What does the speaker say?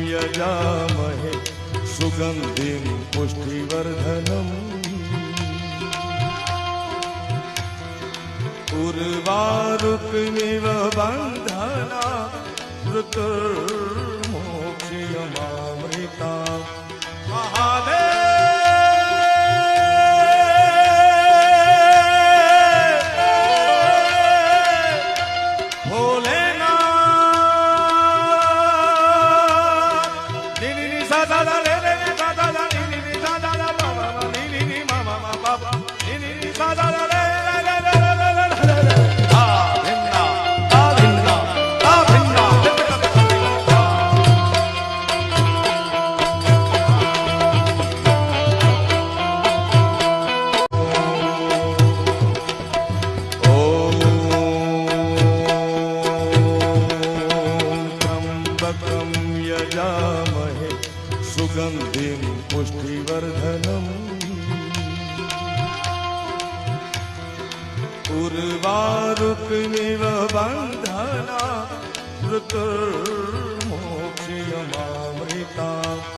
यजामहे। सुगन्धिं पुष्टिवर्धनम्। उर्वारुक्मिव बन्धना कृतु यजामहे सुगन्धिं पुष्टिवर्धनम्। उर्वारुकमिव बन्धना मृतुर्मोक्ष्यमा